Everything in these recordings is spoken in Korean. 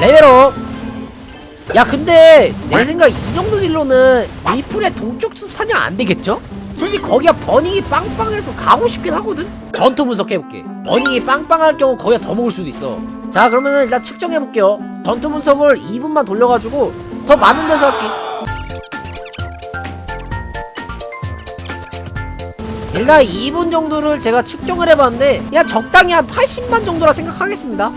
레벨업. 야 근데 내 생각 이 정도 딜로는 리플의 동쪽 숲 사냥 안 되겠죠? 솔직히 거기가 버닝이 빵빵해서 가고 싶긴 하거든? 전투 분석해볼게. 버닝이 빵빵할 경우 거기가 더 먹을 수도 있어. 자 그러면은 일단 측정해볼게요. 전투 분석을 2분만 돌려가지고 더 많은 데서 할게. 일단 2분 정도를 제가 측정을 해봤는데 그냥 적당히 한 80만 정도라 생각하겠습니다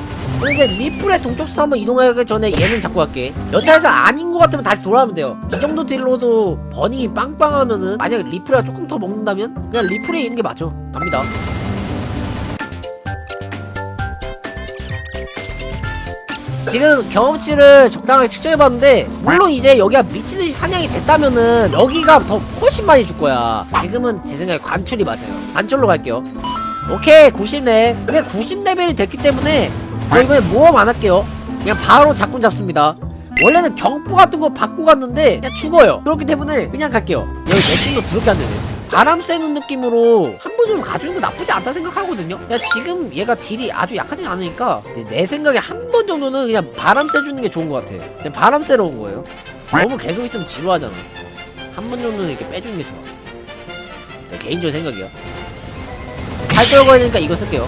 이제 리플의 동쪽수 한번 이동하기 전에 얘는 잡고 갈게. 여차에서 아닌 것 같으면 다시 돌아오면 돼요. 이 정도 딜로도 버닝이 빵빵하면은 만약에 리플이가 조금 더 먹는다면 그냥 리플에 있는 게 맞죠. 갑니다. 지금 경험치를 적당하게 측정해봤는데 물론 이제 여기가 미친듯이 사냥이 됐다면은 여기가 더 훨씬 많이 줄 거야. 지금은 제 생각에 관출이 맞아요. 관출로 갈게요. 오케이 90렙 근데 90레벨이 됐기 때문에 저 이번에 모험 안 할게요. 그냥 바로 작군 잡습니다. 원래는 경보 같은 거 받고 갔는데 그냥 죽어요. 그렇기 때문에 그냥 갈게요. 여기 매칭도 더럽게 안 되네. 바람 쐬는 느낌으로 한번 정도 가주는 거 나쁘지 않다 생각하거든요. 야 지금 얘가 딜이 아주 약하지 않으니까 내 생각에 한 번 정도는 그냥 바람 쐬주는 게 좋은 것 같아. 그냥 바람 쐬러 온 거예요. 너무 계속 있으면 지루하잖아. 한 번 정도는 이렇게 빼주는 게 좋아. 내 개인적인 생각이야. 팔 떨고 하니까 이거 쓸게요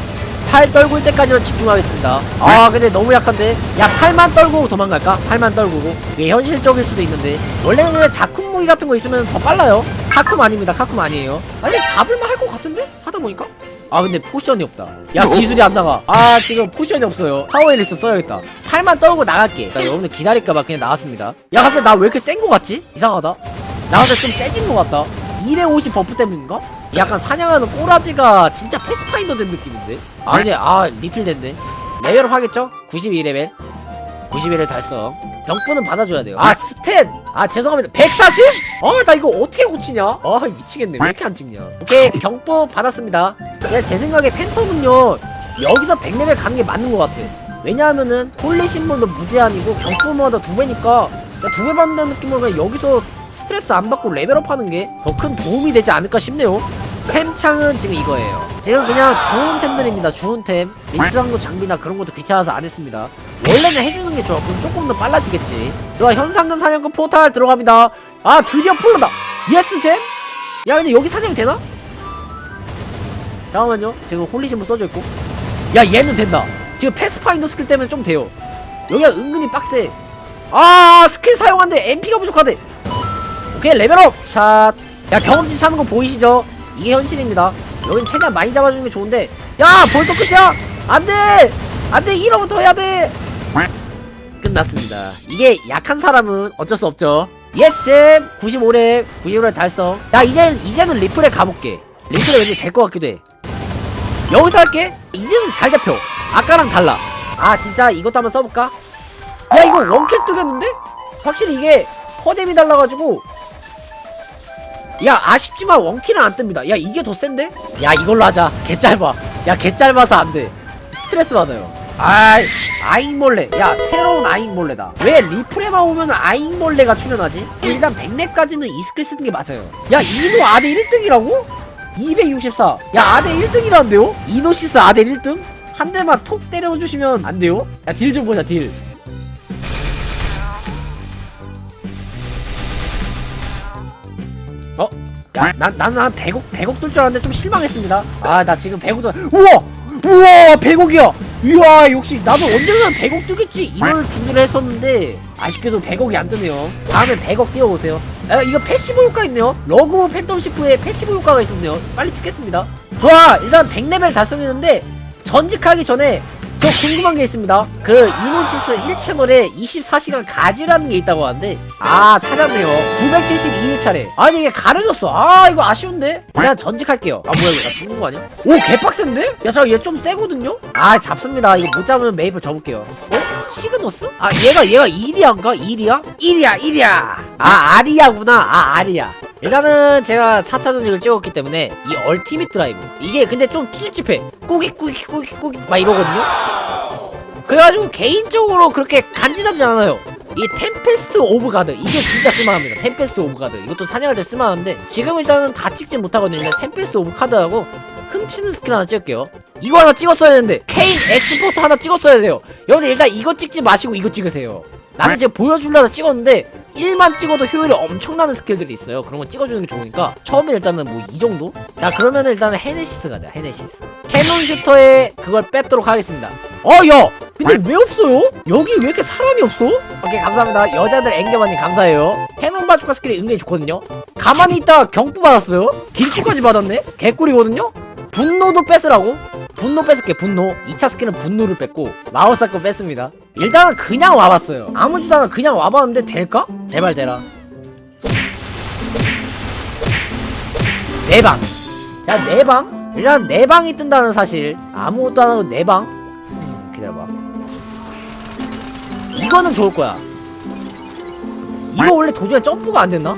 팔 떨굴 때까지만 집중하겠습니다. 아 근데 너무 약한데? 야 팔만 떨고 도망갈까? 팔만 떨구고. 이게 현실적일 수도 있는데. 원래는 그냥 자쿰 무기 같은 거 있으면 더 빨라요. 카쿰 아닙니다. 카쿰 아니에요. 아니 잡을만 할 것 같은데? 하다 보니까? 아 근데 포션이 없다. 야 기술이 안 나가. 아 지금 포션이 없어요. 파워엘리스 써야겠다. 팔만 떨고 나갈게. 그러니까 여러분들 기다릴까봐 그냥 나왔습니다. 야 갑자기 나 왜 이렇게 센 거 같지? 이상하다. 나 근데 좀 세진 거 같다. 250 버프 때문인가? 약간 사냥하는 꼬라지가 진짜 패스파인더 된 느낌인데? 아 근데 아 리필 됐네. 레벨업 하겠죠? 92레벨. 91을 달성 경포는 받아줘야 돼요. 아 스탯! 아 죄송합니다. 140? 어 나 이거 어떻게 고치냐? 아 미치겠네. 왜 이렇게 안 찍냐? 오케이 경포 받았습니다. 그냥 제 생각에 팬텀은요 여기서 100레벨 가는 게 맞는 것 같아. 왜냐하면은 심볼도 무제한이고 경포마다 두 배니까 두 배 받는다는 느낌으로 그냥 여기서 스트레스 안 받고 레벨업 하는 게 더 큰 도움이 되지 않을까 싶네요 템창은 지금 이거예요. 지금 그냥 주운 템들입니다 주운 템. 리스상도 장비나 그런 것도 귀찮아서 안 했습니다. 원래는 해주는 게 좋아. 그럼 조금 더 빨라지겠지. 좋아 현상금 사냥꾼 포탈 들어갑니다. 아 드디어 폴로다. 예스 잼? 야 근데 여기 사냥 되나? 잠깐만요. 지금 홀리신부 써져 있고. 야 얘는 된다. 지금 패스파인더 스킬 때문에 좀 돼요. 여기가 은근히 빡세. 아 스킬 사용하는데 MP가 부족하대. 오케이 레벨업. 샷. 야 경험치 차는 거 보이시죠? 이게 현실입니다. 여긴 최대한 많이 잡아주는 게 좋은데 야 벌써 끝이야? 안돼 안돼 1호부터 해야 돼. 끝났습니다. 이게 약한 사람은 어쩔 수 없죠. 예스 잼 95렙 95렙 달성. 야 이제는 이제는 리플에 가볼게. 리플에 왠지 될 것 같기도 해. 여기서 할게. 이제는 잘 잡혀. 아까랑 달라. 아 진짜 이것도 한번 써볼까? 야 이거 원킬 뜨겠는데? 확실히 이게 허뎀이 달라가지고 야 아쉽지만 원킬은 안 뜹니다 야 이게 더 센데? 야 이걸로 하자 개 짧아 야 개 짧아서 안돼 스트레스 받아요 아이 아잉몰레 야 새로운 아잉몰레다 왜 리플에만 오면 아잉몰레가 출연하지? 일단 100렙까지는 이 스킬 쓰는 게 맞아요 야 이노 아대 1등이라고? 264. 야, 아대 1등이라는데요? 이노시스 아대 1등? 한 대만 톡 때려주시면 안 돼요? 야, 딜 좀 보자, 딜. 어? 야, 난, 나는 한 100억, 100억 뜰 줄 알았는데 좀 실망했습니다. 아, 나 지금 100억 뜰, 우와! 우와! 100억이야! 이야, 역시 나도 언젠간 100억 뜨겠지! 이걸 준비를 했었는데, 아쉽게도 100억이 안 뜨네요. 다음에 100억 띄워보세요. 아, 이거 패시브 효과 있네요. 러그 팬텀 시프에 패시브 효과가 있었네요. 빨리 찍겠습니다. 좋아! 일단 100레벨 달성했는데, 전직하기 전에 저 궁금한 게 있습니다. 그 이노시스 1채널에 24시간 가지라는 게 있다고 하는데 아 찾았네요. 972일차래. 아니 이게 가려졌어. 아 이거 아쉬운데. 그냥 전직할게요. 아 뭐야 이거 나 죽는 거 아니야? 오 개빡센데? 야 잠깐 얘 좀 세거든요? 아 잡습니다. 이거 못 잡으면 메이플 접을게요. 어? 시그너스? 아 얘가 얘가 이리아인가? 이리아? 이리아 이리아. 아 아리아구나. 아 아리아. 일단은 제가 4차 전직을 찍었기 때문에 이 얼티밋 드라이브 이게 근데 좀 찝찝해. 꾸깃 꾸깃 꾸깃 꾸깃 막 이러거든요? 그래가지고 개인적으로 그렇게 간지나지 않아요. 이 템페스트 오브 가드 이게 진짜 쓸만합니다. 템페스트 오브 가드. 이것도 사냥할 때 쓸만한데 지금 일단은 다 찍지 못하거든요. 템페스트 오브 카드하고 훔치는 스킬 하나 찍을게요. 이거 하나 찍었어야 되는데 케인 엑스포트 하나 찍었어야 돼요. 여러분들 일단 이거 찍지 마시고 이거 찍으세요. 나는 지금 보여주려다 찍었는데 1만 찍어도 효율이 엄청나는 스킬들이 있어요. 그런 거 찍어주는 게 좋으니까 처음에 일단은 뭐 이 정도? 자 그러면 일단은 헤네시스 가자 헤네시스. 캐논 슈터에 그걸 뺐도록 하겠습니다. 어 야! 근데 왜 없어요? 여기 왜 이렇게 사람이 없어? 오케이 감사합니다. 여자들 앵겨만님 감사해요. 캐논 바주카 스킬이 은근히 좋거든요. 가만히 있다가 경부 받았어요? 길쭉까지 받았네? 개꿀이거든요? 분노도 뺏으라고? 분노 뺏을게 분노. 2차 스킬은 분노를 뺐고 마우스 거 뺐습니다 일단은 그냥 와봤어요 아무지도 않아 그냥 와봤는데 될까? 제발 되라 내방 야 내방? 일단 내방이 뜬다는 사실 아무것도 안 하고 내방? 음, 기다려봐 이거는 좋을 거야 이거 원래 도중에 점프가 안 됐나?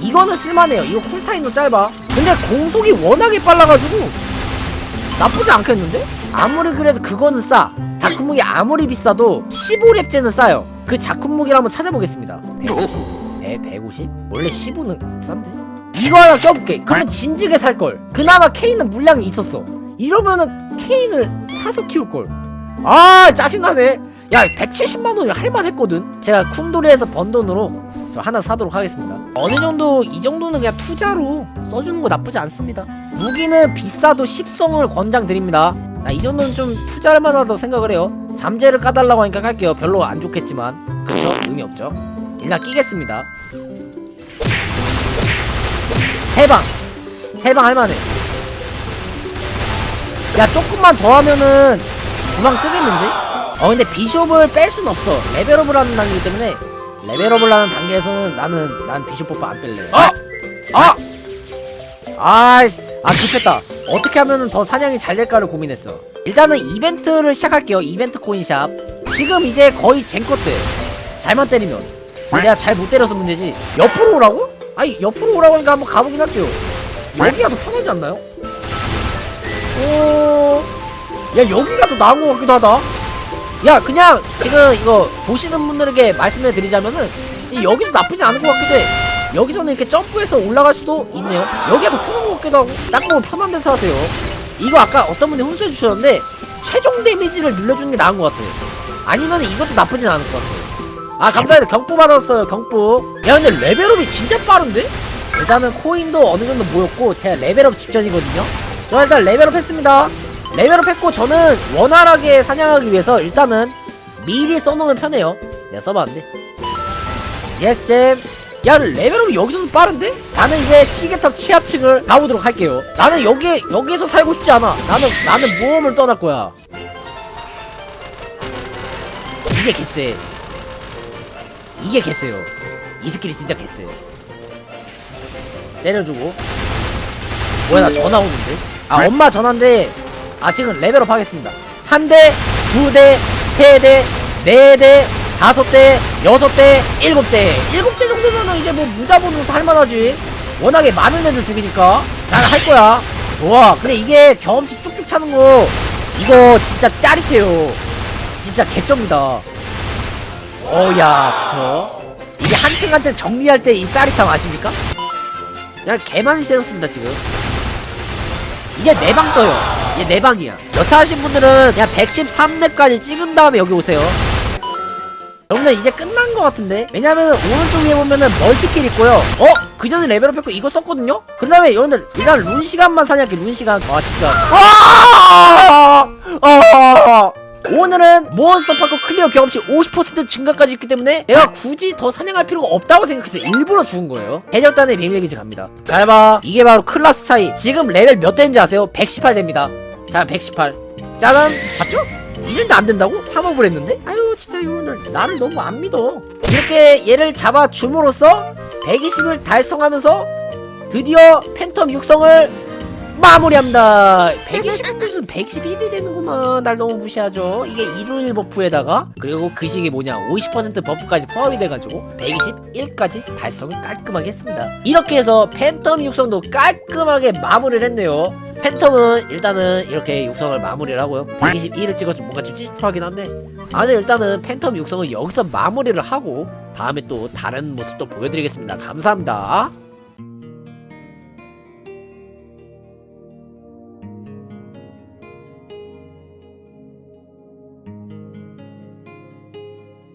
이거는 쓸만해요 이거 쿨타임도 짧아 근데 공속이 워낙에 빨라가지고 나쁘지 않겠는데? 아무리 그래도 그거는 싸 자쿤무기 아무리 비싸도 15렙제는 싸요. 그 자쿤무기를 한번 찾아보겠습니다. 150? 에 150? 원래 15는 싼데? 이거 하나 껴볼게. 그러면 진즉에 살걸. 그나마 케인은 물량이 있었어. 이러면은 케인을 사서 키울걸. 아 짜증나네. 야 170만원이 할만했거든. 제가 쿰도리에서 번 돈으로 저 하나 사도록 하겠습니다. 어느 정도 이 정도는 그냥 투자로 써주는 거 나쁘지 않습니다. 무기는 비싸도 10성을 권장드립니다 나 이 정도는 좀 투자할 만하다고 생각을 해요. 잠재를 까달라고 하니까 깔게요. 별로 안 좋겠지만. 그쵸? 의미 없죠? 일단 끼겠습니다. 세방. 세방 할만해. 야 조금만 더 하면은 두 방 뜨겠는데? 어 근데 비숍을 뺄 순 없어. 레벨업을 하는 단계이기 때문에 레벨업을 하는 단계에서는 나는 난 비숍 뽑아 안 뺄래. 아! 아! 아이씨. 아 급했다 어떻게 하면 더 사냥이 잘 될까를 고민했어. 일단은 이벤트를 시작할게요 이벤트 코인샵. 지금 이제 거의 젠것들. 잘만 때리면. 내가 잘 못 때려서 문제지. 옆으로 오라고? 아니 옆으로 오라고 하니까 한번 가보긴 할게요. 여기가 더 편하지 않나요? 오... 야 여기가 더 나은 것 같기도 하다. 야 그냥 지금 이거 보시는 분들에게 말씀해 드리자면은 이 여기도 나쁘지 않은 것 같기도 해 여기서는 이렇게 점프해서 올라갈 수도 있네요. 여기가 더 편한 것 같기도 하고 딱 보면 편한 데서 하세요. 이거 아까 어떤 분이 훈수해 주셨는데 최종 데미지를 늘려주는 게 나은 것 같아요. 아니면 이것도 나쁘진 않을 것 같아요. 아 감사합니다. 경부 받았어요 경부 야 근데 레벨업이 진짜 빠른데? 일단은 코인도 어느 정도 모였고 제가 레벨업 직전이거든요. 저 일단 레벨업 했습니다. 레벨업 했고 저는 원활하게 사냥하기 위해서 일단은 미리 써놓으면 편해요. 내가 써봤는데. 예스 잼 야 레벨업이 여기서도 빠른데? 나는 이제 시계탑 치하층을 가보도록 할게요. 나는 여기 여기서 살고 싶지 않아. 나는 나는 모험을 떠날 거야. 이게 개쎄. 이게 개쎄요. 이 스킬이 진짜 개쎄. 때려주고. 뭐야 나 전화 오는데? 아 엄마 전화인데 아 지금 레벨업 하겠습니다. 한 대, 두 대, 세 대, 네 대, 다섯 대, 여섯 대, 일곱 대. 일곱 대 정도면은 이제 뭐 무자본으로 할만하지. 워낙에 많은 애들 죽이니까. 난 할 거야. 좋아. 근데 이게 경험치 쭉쭉 차는 거 이거 진짜 짜릿해요. 진짜 개쩝니다. 어야 그쵸 이게 한층 한층 정리할 때 이 짜릿함 아십니까? 그냥 개많이 세웠습니다 지금. 이제 네 방 떠요. 이제 네 방이야. 여차하신 분들은 그냥 113렙까지 찍은 다음에 여기 오세요 여러분들 이제 끝난 것 같은데 왜냐면 오른쪽 위에 보면은 멀티킬 있고요 어? 그 전에 레벨업 했고 이거 썼거든요? 그 다음에 여러분들 일단 룬 시간만 사냥할게 룬 시간 아 진짜 아! 아! 오늘은 몬스터 파크 클리어 경험치 50% 증가까지 있기 때문에 내가 굳이 더 사냥할 필요가 없다고 생각해서 일부러 죽은 거예요 해적단의 비밀기지 갑니다 잘 봐 이게 바로 클라스 차이 지금 레벨 몇 대인지 아세요? 118 됩니다 자 118 짜잔 봤죠? 이런데 안 된다고? 3업을 했는데? 아유 진짜 여러분들 나를 너무 안 믿어. 이렇게 얘를 잡아 줌으로써 120을 달성하면서 드디어 팬텀 육성을 마무리합니다. 120은 무슨 111이 되는구만. 날 너무 무시하죠. 이게 1일 버프에다가 그리고 그 시기 뭐냐 50% 버프까지 포함이 돼가지고 121까지 달성을 깔끔하게 했습니다. 이렇게 해서 팬텀 육성도 깔끔하게 마무리를 했네요 팬텀은 일단은 이렇게 육성을 마무리를 하고요. 121을 찍어서 뭔가 좀 찝찝하긴 한데 아니 일단은 팬텀 육성은 여기서 마무리를 하고 다음에 또 다른 모습도 보여드리겠습니다. 감사합니다